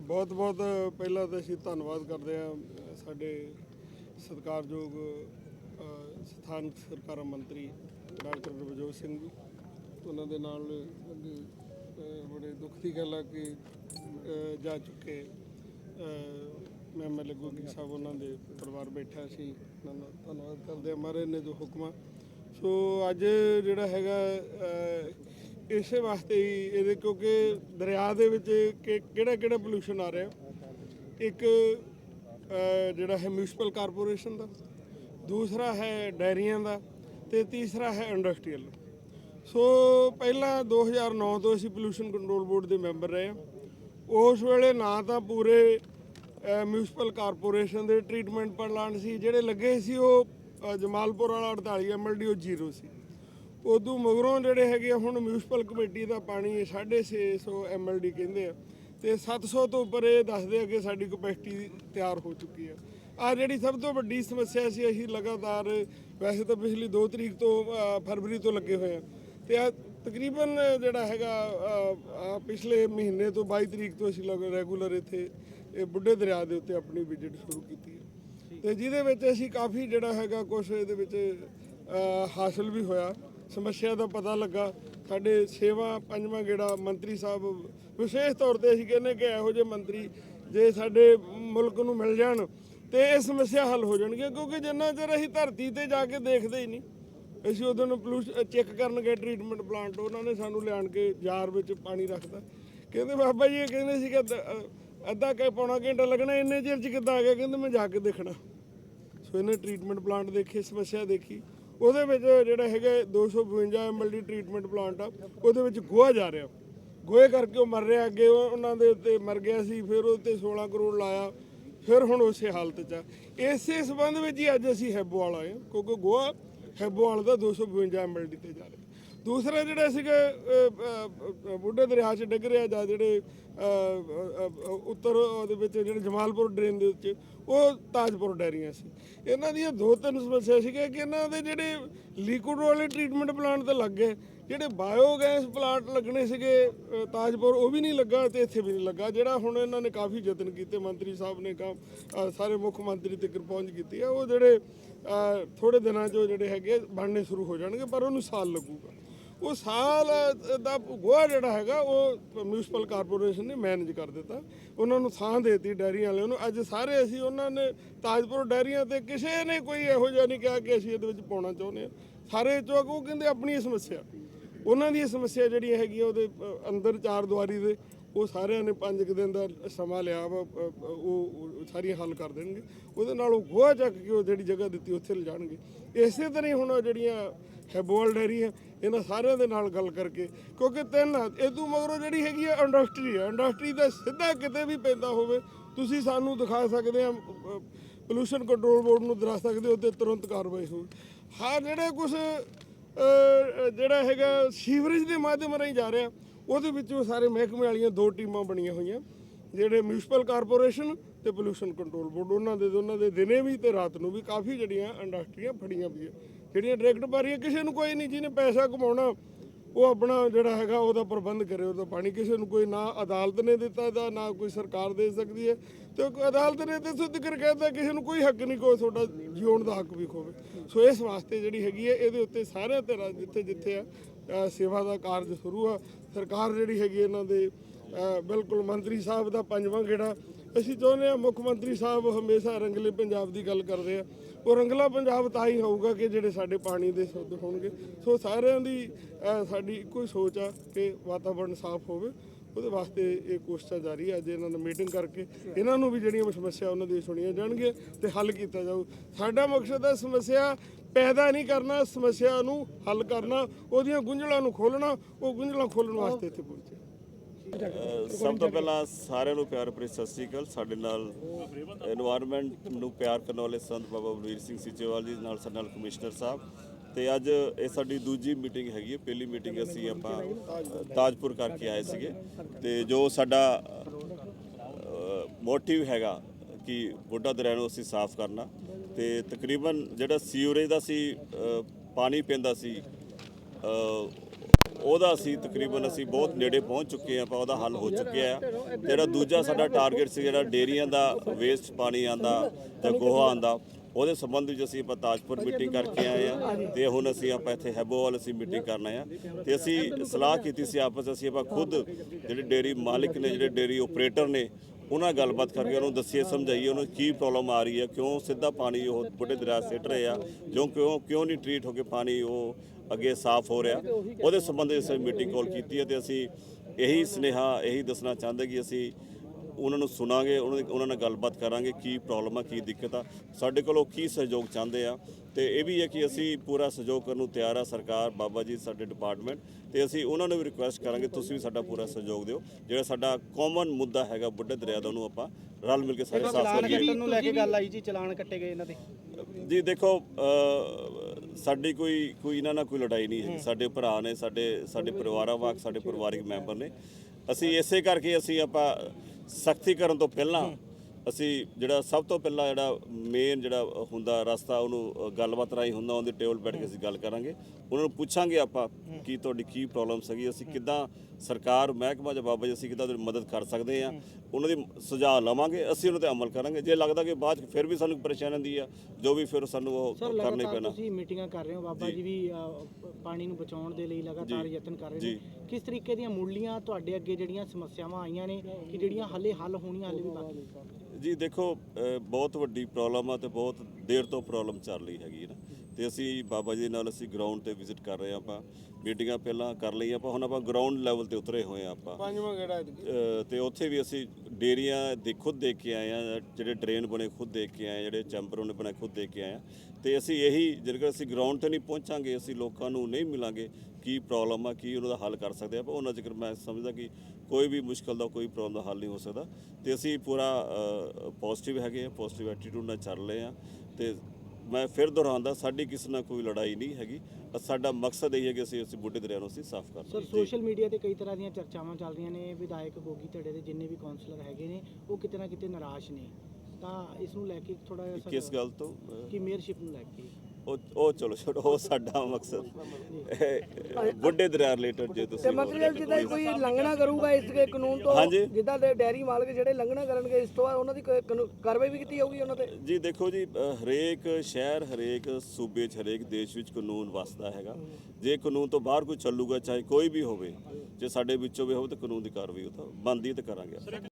ਬਹੁਤ ਬਹੁਤ ਪਹਿਲਾਂ ਤਾਂ ਅਸੀਂ ਧੰਨਵਾਦ ਕਰਦੇ ਹਾਂ ਸਾਡੇ ਸਤਿਕਾਰਯੋਗ ਸਥਾਨਕ ਸਰਕਾਰਾਂ ਮੰਤਰੀ ਡਾਕਟਰ ਰਵਜੋਤ ਸਿੰਘ ਜੀ, ਉਹਨਾਂ ਦੇ ਨਾਲ ਬੜੇ ਦੁੱਖ ਦੀ ਗੱਲ ਆ ਕਿ ਜਾ ਚੁੱਕੇ ਮੈਂ ਐਮਐਲਏ ਗੋਗੀ ਸਾਹਿਬ ਉਹਨਾਂ ਦੇ ਪਰਿਵਾਰ ਬੈਠਾ ਸੀ, ਉਹਨਾਂ ਦਾ ਧੰਨਵਾਦ ਕਰਦੇ ਹਾਂ ਮਹਾਰਾਜ ਨੇ ਜੋ ਹੁਕਮਾਂ। ਸੋ ਅੱਜ ਜਿਹੜਾ ਹੈਗਾ ਇਸੇ ਵਾਸਤੇ ਹੀ ਇਹਦੇ ਕਿਉਂਕਿ ਦਰਿਆ ਦੇ ਵਿੱਚ ਕਿ- ਕਿਹੜਾ ਕਿਹੜਾ ਪੋਲੂਸ਼ਨ ਆ ਰਿਹਾ। ਇੱਕ ਜਿਹੜਾ ਹੈ ਮਿਊਨਿਸਪਲ ਕਾਰਪੋਰੇਸ਼ਨ ਦਾ, ਦੂਸਰਾ ਹੈ ਡੈਰੀਆਂ ਦਾ ਤੇ ਤੀਸਰਾ ਹੈ ਇੰਡਸਟਰੀਅਲ ਸੋ ਪਹਿਲਾਂ 2009 ਤੋਂ ਅਸੀਂ ਪੋਲੂਸ਼ਨ ਕੰਟਰੋਲ ਬੋਰਡ ਦੇ ਮੈਂਬਰ ਰਹੇ ਹਾਂ। ਉਸ ਵੇਲੇ ਨਾ ਤਾਂ ਪੂਰੇ ਮਿਊਨਿਸਪਲ ਕਾਰਪੋਰੇਸ਼ਨ ਦੇ ਟ੍ਰੀਟਮੈਂਟ ਪਲਾਂਟ ਸੀ, ਜਿਹੜੇ ਲੱਗੇ ਸੀ ਉਹ ਜਮਾਲਪੁਰ ਵਾਲਾ 48 ਐਮਐਲਡੀ ਉਹ ਜ਼ੀਰੋ ਸੀ। ਉਦੋਂ ਮਗਰੋਂ ਜਿਹੜੇ ਹੈਗੇ ਆ, ਹੁਣ ਮਿਊਨਿਸਪਲ ਕਮੇਟੀ ਦਾ ਪਾਣੀ 650 ਐਮਐਲਡੀ ਕਹਿੰਦੇ ਆ। ਤੇ 700 ਤੋਂ ਉੱਪਰ ਇਹ ਦੱਸਦੇ ਆ ਕਿ ਸਾਡੀ ਕਪੈਸਿਟੀ ਤਿਆਰ ਹੋ ਚੁੱਕੀ ਆ। ਆ ਜਿਹੜੀ ਸਭ ਤੋਂ ਵੱਡੀ ਸਮੱਸਿਆ ਸੀ ਅਸੀਂ ਲਗਾਤਾਰ ਵੈਸੇ ਤਾਂ ਪਿਛਲੀ 2 ਤਰੀਕ ਤੋਂ ਫਰਵਰੀ ਤੋਂ ਲੱਗੇ ਹੋਏ ਆ। ਤੇ ਆ ਤਕਰੀਬਨ ਜਿਹੜਾ ਹੈਗਾ ਪਿਛਲੇ ਮਹੀਨੇ ਤੋਂ 22 ਤਰੀਕ ਤੋਂ ਅਸੀਂ ਲਗ ਰੈਗੂਲਰ ਇੱਥੇ ਇਹ ਬੁੱਢੇ ਦਰਿਆ ਦੇ ਉੱਤੇ ਆਪਣੀ ਵਿਜ਼ਿਟ ਸ਼ੁਰੂ ਕੀਤੀ ਹੈ ਤੇ ਜਿਹਦੇ ਵਿੱਚ ਅਸੀਂ ਕਾਫੀ ਜਿਹੜਾ ਹੈਗਾ ਕੁਝ ਇਹਦੇ ਵਿੱਚ ਅ, ਹਾਸਲ ਵੀ ਹੋਇਆ। ਸਮੱਸਿਆ ਦਾ ਪਤਾ ਲੱਗਾ। ਸਾਡੇ ਸੇਵਾ ਪੰਜਵਾਂ ਗੇੜਾ ਮੰਤਰੀ ਸਾਹਿਬ ਵਿਸ਼ੇਸ਼ ਤੌਰ ਤੇ ਅਸੀਂ ਕਹਿੰਦੇ ਕਿ ਇਹੋ ਜਿਹੇ ਮੰਤਰੀ ਜੇ ਸਾਡੇ ਮੁਲਕ ਨੂੰ ਮਿਲ ਜਾਣ ਤੇ ਇਹ ਸਮੱਸਿਆ ਹੱਲ ਹੋ ਜਾਣਗੀ ਕਿਉਂਕਿ ਜਿੰਨਾ ਚਿਰ ਅਸੀਂ ਧਰਤੀ ਤੇ ਜਾ ਕੇ ਦੇਖਦੇ ਹੀ ਨਹੀਂ, ਅਸੀਂ ਉਦੋਂ ਨੂੰ ਪੋਲੂਸ਼ਨ ਚੈੱਕ ਕਰਨ ਗਏ ਟ੍ਰੀਟਮੈਂਟ ਪਲਾਂਟ ਉਹਨਾਂ ਨੇ ਸਾਨੂੰ ਲਿਆਣ ਕੇ ਜਾਰ ਵਿੱਚ ਪਾਣੀ ਰੱਖਦਾ ਕਹਿੰਦੇ ਬਾਬਾ ਜੀ ਇਹ ਕਹਿੰਦੇ ਸੀ ਕਿ ਅੱਧਾ- ਅੱਧਾ ਕਿ ਪੌਣਾ ਘੰਟਾ ਲੱਗਣਾ, ਇੰਨੇ ਚਿਰ ਚ ਕਿੱਦਾਂ ਆ ਗਿਆ? ਕਹਿੰਦੇ ਮੈਂ ਜਾ ਕੇ ਦੇਖਣਾ। ਸੋ ਇਹਨੇ ਟ੍ਰੀਟਮੈਂਟ ਪਲਾਂਟ ਦੇਖੇ, ਸਮੱਸਿਆ ਦੇਖੀ। ਉਹਦੇ ਵਿੱਚ ਜਿਹੜਾ ਹੈਗਾ 252 ਐਮਐਲਡੀ ਟ੍ਰੀਟਮੈਂਟ ਪਲਾਂਟ ਆ ਉਹਦੇ ਵਿੱਚ ਗੋਹਾ ਜਾ ਰਿਹਾ। ਗੋਹੇ ਕਰਕੇ ਉਹ ਮਰ ਰਿਹਾ ਅੱਗੇ ਉਹਨਾਂ ਦੇ ਉੱਤੇ ਮਰ ਗਿਆ ਸੀ ਫਿਰ ਉਹ ਤੇ 16 ਕਰੋੜ ਲਾਇਆ ਫਿਰ ਹੁਣ ਉਸੇ ਹਾਲਤ 'ਚ ਆ। ਇਸੇ ਸਬੰਧ ਵਿੱਚ ਹੀ ਅੱਜ ਅਸੀਂ ਹੈਬੋਵਾਲ ਆਏ ਹਾਂ, ਕਿਉਂਕਿ ਗੋਹਾ ਹੈਬੋਵਾਲ ਦਾ 252 ਐਮਐਲਡੀ ਤੇ ਜਾ ਰਿਹਾ। ਦੂਸਰਾ ਜਿਹੜਾ ਸੀਗਾ ਬੁੱਢੇ ਦਰਿਆ 'ਚ ਡਿੱਗ ਰਿਹਾ ਜਾਂ ਜਿਹੜੇ ਉੱਤਰ ਦੇ ਵਿੱਚ ਜਿਹੜੇ ਜਮਾਲਪੁਰ ਡਰੇਨ ਦੇ ਵਿੱਚ ਉਹ ਤਾਜਪੁਰ ਡੈਰੀਆਂ ਸੀ। ਇਹਨਾਂ ਦੀਆਂ ਦੋ ਤਿੰਨ ਸਮੱਸਿਆ ਸੀਗੀਆਂ ਕਿ ਇਹਨਾਂ ਦੇ ਜਿਹੜੇ ਲਿਕੁਇਡ ਵਾਲੇ ਟ੍ਰੀਟਮੈਂਟ ਪਲਾਂਟ ਤੇ ਲੱਗ ਗਏ। ਜਿਹੜੇ ਬਾਇਓਗੈਸ ਪਲਾਂਟ ਲੱਗਣੇ ਸੀਗੇ ਤਾਜਪੁਰ ਉਹ ਵੀ ਨਹੀਂ ਲੱਗਾ ਤੇ ਇੱਥੇ ਵੀ ਨਹੀਂ ਲੱਗਾ ਜਿਹੜਾ ਹੁਣ ਇਹਨਾਂ ਨੇ ਕਾਫੀ ਯਤਨ ਕੀਤੇ। ਮੰਤਰੀ ਸਾਹਿਬ ਨੇ ਕੰਮ ਸਾਰੇ ਮੁੱਖ ਮੰਤਰੀ ਤੱਕ ਪਹੁੰਚ ਕੀਤੀ ਹੈ ਉਹ ਜਿਹੜੇ ਅ, ਥੋੜੇ ਦਿਨਾਂ 'ਚ ਜਿਹੜੇ ਹੈਗੇ ਬਣਨੇ ਸ਼ੁਰੂ ਹੋ ਜਾਣਗੇ ਪਰ ਉਹਨੂੰ ਸਾਲ ਲੱਗੂਗਾ। ਉਹ ਸਾਲ ਦਾ ਗੋਹਾ ਜਿਹੜਾ ਹੈਗਾ, ਉਹ ਮਿਊਨਿਸਪਲ ਕਾਰਪੋਰੇਸ਼ਨ ਨੇ ਮੈਨੇਜ ਕਰ ਦਿੱਤਾ। ਉਹਨਾਂ ਨੂੰ ਥਾਂ ਦੇਤੀ ਡੈਰੀਆਂ ਵਾਲਿਆਂ ਨੂੰ। ਅੱਜ ਸਾਰੇ ਅਸੀਂ ਉਹਨਾਂ ਨੇ ਤਾਜਪੁਰ ਡੈਰੀਆਂ ਤੇ ਕਿਸੇ ਨੇ ਕੋਈ ਇਹੋ ਜਿਹਾ ਨਹੀਂ ਕਿਹਾ ਕਿ ਅਸੀਂ ਇਹਦੇ ਵਿੱਚ ਪਾਉਣਾ ਚਾਹੁੰਦੇ ਹਾਂ। ਸਾਰੇ ਚੋਂ ਉਹ ਕਹਿੰਦੇ ਆਪਣੀ ਸਮੱਸਿਆ। ਉਹਨਾਂ ਦੀ ਸਮੱਸਿਆ ਜਿਹੜੀ ਹੈਗੀ ਉਹਦੇ ਅੰਦਰ ਚਾਰ ਦੁਆਰੀ ਦੇ, ਉਹ ਸਾਰਿਆਂ ਨੇ ਪੰਜ ਕੁ ਦਿਨ ਦਾ ਸਮਾਂ ਲਿਆ ਵਾ ਉਹ ਸਾਰੀਆਂ ਹੱਲ ਕਰ ਦੇਣਗੇ। ਉਹਦੇ ਨਾਲ ਉਹ ਗੋਹਾ ਚੱਕ ਕੇ ਉਹ ਜਿਹੜੀ ਜਗ੍ਹਾ ਦਿੱਤੀ, ਉੱਥੇ ਲਿਜਾਣਗੇ। ਇਸੇ ਤਰ੍ਹਾਂ ਹੀ ਹੁਣ ਉਹ ਜਿਹੜੀਆਂ ਹੈਬੋਲ ਹੈ ਇਹਨਾਂ ਸਾਰਿਆਂ ਦੇ ਨਾਲ ਗੱਲ ਕਰਕੇ, ਕਿਉਂਕਿ ਤਿੰਨ ਇਹ ਤੋਂ ਮਗਰੋਂ ਜਿਹੜੀ ਹੈਗੀ ਆ ਇੰਡਸਟਰੀ ਆ ਇੰਡਸਟਰੀ ਦਾ ਸਿੱਧਾ ਕਿਤੇ ਵੀ ਪੈਂਦਾ ਹੋਵੇ, ਤੁਸੀਂ ਸਾਨੂੰ ਦਿਖਾ ਸਕਦੇ ਆ ਪੋਲੂਸ਼ਨ ਕੰਟਰੋਲ ਬੋਰਡ ਨੂੰ ਦਿਖਾ ਸਕਦੇ ਹੋ ਤੇ ਤੁਰੰਤ ਕਾਰਵਾਈ ਹੋਊ। ਹਾਂ, ਜਿਹੜੇ ਕੁਝ ਜਿਹੜਾ ਹੈਗਾ ਸੀਵਰੇਜ ਦੇ ਮਾਧਿਅਮ ਰਾਹੀਂ ਜਾ ਰਿਹਾ, ਉਹਦੇ ਵਿੱਚੋਂ ਸਾਰੇ ਮਹਿਕਮੇ ਵਾਲੀਆਂ ਦੋ ਟੀਮਾਂ ਬਣੀਆਂ ਹੋਈਆਂ, ਜਿਹੜੇ ਮਿਊਨਿਸਪਲ ਕਾਰਪੋਰੇਸ਼ਨ ਤੇ ਪੋਲੂਸ਼ਨ ਕੰਟਰੋਲ ਬੋਰਡ ਉਹਨਾਂ ਦੇ ਉਹਨਾਂ ਦੇ ਦਿਨੇ ਵੀ ਤੇ ਰਾਤ ਨੂੰ ਵੀ ਕਾਫੀ ਜਿਹੜੀਆਂ ਇੰਡਸਟਰੀਆਂ ਫੜੀਆਂ ਪਈਆਂ। ਜਿਹੜੀਆਂ ਡਾਇਰੈਕਟ ਬਾਰੀਆਂ ਕਿਸੇ ਨੂੰ ਕੋਈ ਨਹੀਂ ਜਿਹਨੇ ਪੈਸਾ ਕਮਾਉਣਾ, ਉਹ ਆਪਣਾ ਜਿਹੜਾ ਹੈਗਾ, ਉਹਦਾ ਪ੍ਰਬੰਧ ਕਰੇ, ਉਹਦਾ ਪਾਣੀ। ਕਿਸੇ ਨੂੰ ਕੋਈ ਨਾ ਅਦਾਲਤ ਨੇ ਦਿੱਤਾ ਦਾ ਨਾ ਕੋਈ ਸਰਕਾਰ ਦੇ ਸਕਦੀ ਹੈ। ਤੇ ਅਦਾਲਤ ਨੇ ਤੇ ਸੁੱਧ ਕਰ ਕਹਿੰਦਾ ਕਿਸੇ ਨੂੰ ਕੋਈ ਹੱਕ ਨਹੀਂ, ਕੋਈ ਤੁਹਾਡਾ ਜਿਉਣ ਦਾ ਹੱਕ ਵੀ ਖੋਵੇ। ਸੋ ਇਸ ਵਾਸਤੇ ਜਿਹੜੀ ਹੈਗੀ ਹੈ, ਇਹਦੇ ਉੱਤੇ ਸਾਰੇ ਤਰ੍ਹਾਂ ਜਿੱਥੇ ਜਿੱਥੇ ਆ ਸੇਵਾ ਦਾ ਕਾਰਜ ਸ਼ੁਰੂ ਆ। ਸਰਕਾਰ ਜਿਹੜੀ ਹੈਗੀ ਇਹਨਾਂ ਦੇ ਬਿਲਕੁਲ ਮੰਤਰੀ ਸਾਹਿਬ ਦਾ ਪੰਜਵਾਂ ਗੇੜਾ। ਅਸੀਂ ਚਾਹੁੰਦੇ ਹਾਂ ਮੁੱਖ ਮੰਤਰੀ ਸਾਹਿਬ ਹਮੇਸ਼ਾ ਰੰਗਲੇ ਪੰਜਾਬ ਦੀ ਗੱਲ ਕਰਦੇ ਆ। ਉਹ ਰੰਗਲਾ ਪੰਜਾਬ ਤਾਂ ਹੀ ਹੋਊਗਾ ਕਿ ਜਿਹੜੇ ਸਾਡੇ ਪਾਣੀ ਦੇ ਸ਼ੁੱਧ ਹੋਣਗੇ। ਸੋ ਸਾਰਿਆਂ ਦੀ ਸਾਡੀ ਇੱਕੋ ਹੀ ਸੋਚ ਆ ਕਿ ਵਾਤਾਵਰਣ ਸਾਫ਼ ਹੋਵੇ। ਉਹਦੇ ਵਾਸਤੇ ਇਹ ਕੋਸ਼ਿਸ਼ਾਂ ਜਾਰੀ ਹੈ ਅੱਜ ਇਹਨਾਂ ਨਾਲ ਮੀਟਿੰਗ ਕਰਕੇ ਇਹਨਾਂ ਨੂੰ ਵੀ ਜਿਹੜੀਆਂ ਸਮੱਸਿਆ ਉਹਨਾਂ ਦੀਆਂ ਸੁਣੀਆਂ ਜਾਣਗੀਆਂ ਤੇ ਹੱਲ ਕੀਤਾ ਜਾਊ। ਸਾਡਾ ਮਕਸਦ ਹੈ ਸਮੱਸਿਆ ਪੈਦਾ ਨਹੀਂ ਕਰਨਾ, ਸਮੱਸਿਆ ਨੂੰ ਹੱਲ ਕਰਨਾ, ਉਹਦੀਆਂ ਗੁੰਝਲਾਂ ਨੂੰ ਖੋਲਣਾ ਉਹ ਗੁੰਝਲਾਂ ਖੋਲਣ ਵਾਸਤੇ ਇੱਥੇ ਪਹੁੰਚੇ। ਸਭ ਤੋਂ ਪਹਿਲਾਂ ਸਾਰਿਆਂ ਨੂੰ ਪਿਆਰ ਭਰੀ ਸਤਿ ਸ੍ਰੀ ਅਕਾਲ। ਸਾਡੇ ਨਾਲ এনवायरमेंट ਨੂੰ ਪਿਆਰ ਕਰਨ ਵਾਲੇ ਸੰਤ ਬਾਬਾ ਬਲਵੀਰ ਸਿੰਘ ਸਿੱਚੇਵਾਲ ਜੀ ਨਾਲ ਸਾਡੇ ਨਾਲ ਕਮਿਸ਼ਨਰ ਸਾਹਿਬ। ਤੇ ਅੱਜ ਇਹ ਸਾਡੀ ਦੂਜੀ ਮੀਟਿੰਗ ਹੈਗੀ ਹੈ। ਪਹਿਲੀ ਮੀਟਿੰਗ ਅਸੀਂ ਆਪਾਂ ਤਾਜਪੁਰ ਕਰਕੇ ਆਏ ਸੀਗੇ। ਤੇ ਜੋ ਸਾਡਾ ਮੋਟਿਵ ਹੈਗਾ ਕਿ ਬੁੱਢਾ ਦਰਿਆ ਨੂੰ ਅਸੀਂ ਸਾਫ਼ ਕਰਨਾ। ਤੇ ਤਕਰੀਬਨ ਜਿਹੜਾ ਸੀਵਰੇਜ ਦਾ ਸੀ ਪਾਣੀ ਪੈਂਦਾ ਸੀ ਉਹਦਾ ਅਸੀਂ ਤਕਰੀਬਨ ਅਸੀਂ ਬਹੁਤ ਨੇੜੇ ਪਹੁੰਚ ਚੁੱਕੇ ਹਾਂ, ਆਪਾਂ ਉਹਦਾ ਹੱਲ ਹੋ ਚੁੱਕਿਆ ਆ ਜਿਹੜਾ ਦੂਜਾ ਸਾਡਾ ਟਾਰਗੇਟ ਸੀ, ਜਿਹੜਾ ਡੇਰੀਆਂ ਦਾ ਵੇਸਟ ਪਾਣੀ ਆਂਦਾ ਜਾਂ ਗੋਹਾ ਆਂਦਾ ਉਹਦੇ ਸੰਬੰਧ ਵਿੱਚ ਅਸੀਂ ਆਪਾਂ ਤਾਜਪੁਰ ਮੀਟਿੰਗ ਕਰਕੇ ਆਏ ਆ ਤੇ ਹੁਣ ਅਸੀਂ ਆਪਾਂ ਇੱਥੇ ਹੈਬੋਵਾਲ ਅਸੀਂ ਮੀਟਿੰਗ ਕਰਨ ਆਏ ਆ ਤੇ ਅਸੀਂ ਸਲਾਹ ਕੀਤੀ ਸੀ ਆਪਸ 'ਚ ਅਸੀਂ ਆਪਾਂ ਖੁਦ ਜਿਹੜੇ ਡੇਰੀ ਮਾਲਕ ਨੇ, ਜਿਹੜੇ ਡੇਰੀ ਆਪਰੇਟਰ ਨੇ, ਉਹਨਾਂ ਨਾਲ ਗੱਲਬਾਤ ਕਰਕੇ ਉਹਨੂੰ ਦੱਸੀਏ, ਸਮਝਾਈਏ, ਉਹਨੂੰ ਕੀ ਪ੍ਰੋਬਲਮ ਆ ਰਹੀ ਹੈ, ਕਿਉਂ ਸਿੱਧਾ ਪਾਣੀ ਉਹ ਬੁੱਢੇ ਦਰਿਆ ਸਿੱਟ ਰਹੇ ਆ ਜੋ ਕਿਉਂ ਕਿਉਂ ਨਹੀਂ ਟ੍ਰੀਟ ਹੋ ਕੇ ਪਾਣੀ ਉਹ ਅੱਗੇ ਸਾਫ਼ ਹੋ ਰਿਹਾ। ਉਹਦੇ ਸੰਬੰਧ ਵਿੱਚ ਅਸੀਂ ਮੀਟਿੰਗ ਕਾਲ ਕੀਤੀ ਹੈ ਤੇ ਅਸੀਂ ਇਹੀ ਸੁਨੇਹਾ ਇਹੀ ਦੱਸਣਾ ਚਾਹੁੰਦੇ ਕਿ ਅਸੀਂ ਉਹਨਾਂ ਨੂੰ ਸੁਣਾਂਗੇ ਉਹਨਾਂ ਦੀ- ਉਹਨਾਂ ਨਾਲ ਗੱਲਬਾਤ ਕਰਾਂਗੇ ਕੀ ਪ੍ਰੋਬਲਮ ਆ ਕੀ ਦਿੱਕਤ ਆ। ਸਾਡੇ ਕੋਲੋਂ ਕੀ ਸਹਿਯੋਗ ਚਾਹੁੰਦੇ ਆ ਤੇ ਇਹ ਵੀ ਹੈ ਕਿ ਅਸੀਂ ਪੂਰਾ ਸਹਿਯੋਗ ਕਰਨ ਨੂੰ ਤਿਆਰ ਆ ਸਰਕਾਰ ਬਾਬਾ ਜੀ ਸਾਡੇ ਡਿਪਾਰਟਮੈਂਟ ਤੇ ਅਸੀਂ ਉਹਨਾਂ ਨੂੰ ਵੀ ਰਿਕੁਐਸਟ ਕਰਾਂਗੇ ਤੁਸੀਂ ਵੀ ਸਾਡਾ ਪੂਰਾ ਸਹਿਯੋਗ ਦਿਓ। ਜਿਹੜਾ ਸਾਡਾ ਕਾਮਨ ਮੁੱਦਾ ਹੈਗਾ ਬੁੱਢੇ ਦਰਿਆ ਦਾ ਉਹਨੂੰ ਆਪਾਂ ਰਲ ਮਿਲ ਕੇ ਸਾਰੇ ਸਾਫ਼ ਚਲਾਨ ਕਰੀਏ। ਕੱਟਣ ਨੂੰ ਲੈ ਕੇ ਗੱਲ ਆਈ ਜੀ ਚਲਾਨ ਕੱਟੇ ਗਏ ਇਹਨਾਂ ਦੇ। ਜੀ ਦੇਖੋ ਸਾਡੀ ਕੋਈ ਕੋਈ ਇਹਨਾਂ ਨਾਲ ਕੋਈ ਲੜਾਈ ਨਹੀਂ ਹੈ। ਸਾਡੇ ਭਰਾ ਨੇ ਸਾਡੇ ਸਾਡੇ ਪਰਿਵਾਰਾਂ ਵਾਂਗ ਸਾਡੇ ਪਰਿਵਾਰਿਕ ਮੈਂਬਰ ਨੇ। ਅਸੀਂ ਇਸੇ ਕਰਕੇ ਅਸੀਂ ਆਪਾਂ ਸਖਤੀ ਕਰਨ ਤੋਂ ਪਹਿਲਾਂ ਅਸੀਂ ਜਿਹੜਾ ਸਭ ਤੋਂ ਪਹਿਲਾਂ ਜਿਹੜਾ ਮੇਨ ਜਿਹੜਾ ਹੁੰਦਾ ਰਸਤਾ ਉਹਨੂੰ ਗੱਲਬਾਤ ਰਾਹੀਂ ਹੁੰਦਾ ਉਹਦੇ ਟੇਬਲ ਬੈਠ ਕੇ ਅਸੀਂ ਗੱਲ ਕਰਾਂਗੇ। ਉਹਨਾਂ ਨੂੰ ਪੁੱਛਾਂਗੇ ਆਪਾਂ ਕੀ ਤੁਹਾਡੀ ਕੀ ਪ੍ਰੋਬਲਮ ਸੀਗੀ ਅਸੀਂ ਕਿੱਦਾਂ ਸਰਕਾਰ ਮਹਿਕਮਾ ਜਾਂ ਬਾਬਾ ਜੀ ਅਸੀਂ ਕਿੱਦਾਂ ਤੁਹਾਡੀ ਮਦਦ ਕਰ ਸਕਦੇ ਆ ਉਹਨਾਂ ਦੀ ਸੁਝਾਅ ਲਵਾਂਗੇ ਅਸੀਂ ਉਹਨਾਂ ਤੇ ਅਮਲ ਕਰਾਂਗੇ। ਜੇ ਲੱਗਦਾ ਕਿ ਬਾਅਦ ਫਿਰ ਵੀ ਸਾਨੂੰ ਪਰੇਸ਼ਾਨੀ ਆਉਂਦੀ ਆ ਜੋ ਵੀ ਫਿਰ ਸਾਨੂੰ ਉਹ ਕਰਨਾ ਪੈਣਾ। ਤੁਸੀਂ ਮੀਟਿੰਗਾਂ ਕਰ ਰਹੇ ਹੋ ਬਾਬਾ ਜੀ। ਵੀ ਪਾਣੀ ਨੂੰ ਬਚਾਉਣ ਦੇ ਲਈ ਲਗਾਤਾਰ ਯਤਨ ਕਰ ਰਹੇ। ਨੇ। ਕਿਸ ਤਰੀਕੇ ਦੀਆਂ ਮੁੱਢਲੀਆਂ ਤੁਹਾਡੇ ਅੱਗੇ ਜਿਹੜੀਆਂ ਸਮੱਸਿਆਵਾਂ ਆਈਆਂ ਨੇ ਕਿ ਜਿਹੜੀਆਂ ਹੱਲੇ ਹੱਲ ਹੋਣੀਆਂ ਹੱਲੇ ਵੀ ਬਾਕੀ ਨੇ? ਜੀ ਦੇਖੋ ਬਹੁਤ ਵੱਡੀ ਪ੍ਰੋਬਲਮ ਆ ਤੇ ਬਹੁਤ ਦੇਰ ਤੋਂ ਪ੍ਰੋਬਲਮ ਚੱਲ ਰਹੀ ਹੈਗੀ ਨਾ। ਤੇ ਅਸੀਂ ਬਾਬਾ ਜੀ ਨਾਲ ਅਸੀਂ ਗਰਾਊਂਡ ਤੇ ਵਿਜ਼ਿਟ ਕਰ ਰਹੇ ਹਾਂ ਆਪਾਂ। ਮੀਟਿੰਗਾਂ ਪਹਿਲਾਂ ਕਰ ਲਈਆਂ ਆਪਾਂ ਹੁਣ ਆਪਾਂ ਗਰਾਊਂਡ ਲੈਵਲ ਤੇ ਉਤਰੇ ਹੋਏ ਆ ਆਪਾਂ। ਪੰਜਵਾਂ ਗੇੜਾ ਤੇ ਉੱਥੇ ਵੀ ਅਸੀਂ ਡੇਰੀਆਂ ਦੇ ਖੁਦ ਦੇਖ ਕੇ ਆਏ ਆ ਜਿਹੜੇ ਡਰੇਨ ਬਣੇ ਖੁਦ ਦੇਖ ਕੇ ਆਏ ਆ, ਜਿਹੜੇ ਚੈਂਬਰ ਉਹਨੇ ਬਣੇ ਖੁਦ ਦੇਖ ਕੇ ਆਏ ਆ ਤੇ ਅਸੀਂ ਇਹੀ ਜੇਕਰ ਅਸੀਂ ਗਰਾਊਂਡ ਤੇ ਨਹੀਂ ਪਹੁੰਚਾਂਗੇ ਅਸੀਂ ਲੋਕਾਂ ਨੂੰ ਨਹੀਂ ਮਿਲਾਂਗੇ ਕੀ ਪ੍ਰੋਬਲਮ ਆ ਕੀ ਉਹਨਾਂ ਦਾ ਹੱਲ ਕਰ ਸਕਦੇ ਆ ਪਰ ਉਹਨਾਂ ਜ਼ਿਕਰ ਮੈਂ ਸਮਝਦਾ ਕਿ ਕੋਈ ਵੀ ਮੁਸ਼ਕਲ ਦਾ ਕੋਈ ਪ੍ਰੋਬਲਮ ਦਾ ਹੱਲ ਨਹੀਂ ਹੋ ਸਕਦਾ। ਤੇ ਅਸੀਂ ਪੂਰਾ ਪੋਜ਼ਿਟਿਵ ਹੈਗੇ ਆ ਪੋਜ਼ਿਟਿਵ ਐਟੀਟਿਊਡ ਨਾਲ ਚੱਲ ਰਹੇ ਆ। ਤੇ ਮੈਂ ਫਿਰ ਦੁਹਰਾਉਂਦਾ ਸਾਡੀ ਕਿਸੇ ਨਾਲ ਕੋਈ ਲੜਾਈ ਨਹੀਂ ਹੈਗੀ। ਸਾਡਾ ਮਕਸਦ ਇਹ ਹੈ ਕਿ ਅਸੀਂ ਅਸੀਂ ਬੁੱਢੇ ਦਰਿਆ ਨੂੰ ਅਸੀਂ ਸਾਫ਼ ਕਰ ਸਰ ਸੋਸ਼ਲ ਮੀਡੀਆ ਤੇ ਕਈ ਤਰ੍ਹਾਂ ਦੀਆਂ ਚਰਚਾਵਾਂ ਚੱਲ ਰਹੀਆਂ ਨੇ ਵਿਧਾਇਕ ਗੋਗੀ ਧੜੇ ਦੇ ਜਿੰਨੇ ਵੀ ਕਾਉਂਸਲਰ ਹੈਗੇ ਨੇ ਉਹ ਕਿਤੇ ਨਾ ਕਿਤੇ ਨਿਰਾਸ਼ ਨੇ। ਤਾਂ ਇਸ ਨੂੰ ਲੈ ਕੇ ਥੋੜਾ ਜਿਹਾ ਕਿਸ ਗੱਲ ਤੋਂ? ਕਿ ਮੇਅਰਸ਼ਿਪ ਨੂੰ ਲੈ ਕੇ। ਉਹ ਉਹ ਚਲੋ ਛੋੜੋ ਉਹ ਸਾਡਾ ਮਕਸਦ ਬੁੱਢੇ ਦਰਿਆ ਰਿਲੇਟਡ ਜੇ ਤੁਸੀਂ ਮਤਲਬ ਜਿੱਦਾਂ ਕੋਈ ਲੰਘਣਾ ਕਰੂਗਾ ਇਸ ਦੇ ਕਾਨੂੰਨ ਤੋਂ। ਜਿੱਦਾਂ ਦੇ ਡੈਰੀ ਮਾਲਕ ਜਿਹੜੇ ਲੰਘਣਾ ਕਰਨਗੇ ਇਸ ਤੋਂ ਬਾਅਦ ਉਹਨਾਂ ਦੀ ਕਾਰਵਾਈ ਵੀ ਕੀਤੀ ਜਾਊਗੀ ਉਹਨਾਂ ਤੇ ਜੀ ਦੇਖੋ ਜੀ ਹਰੇਕ ਸ਼ਹਿਰ ਹਰੇਕ ਸੂਬੇ 'ਚ ਹਰੇਕ ਦੇਸ਼ ਵਿੱਚ ਕਾਨੂੰਨ ਵਸਦਾ ਹੈਗਾ ਜੇ ਕਾਨੂੰਨ ਤੋਂ ਬਾਹਰ ਕੋਈ ਚੱਲੂਗਾ ਚਾਹੇ ਕੋਈ ਵੀ ਹੋਵੇ ਜੇ ਸਾਡੇ ਵਿੱਚੋਂ ਵੀ ਹੋਵੇ ਤਾਂ ਕਾਨੂੰਨ ਦੀ ਕਾਰਵਾਈ ਉਹ ਤਾਂ ਬਣਦੀ ਤੇ ਕਰਾਂਗੇ।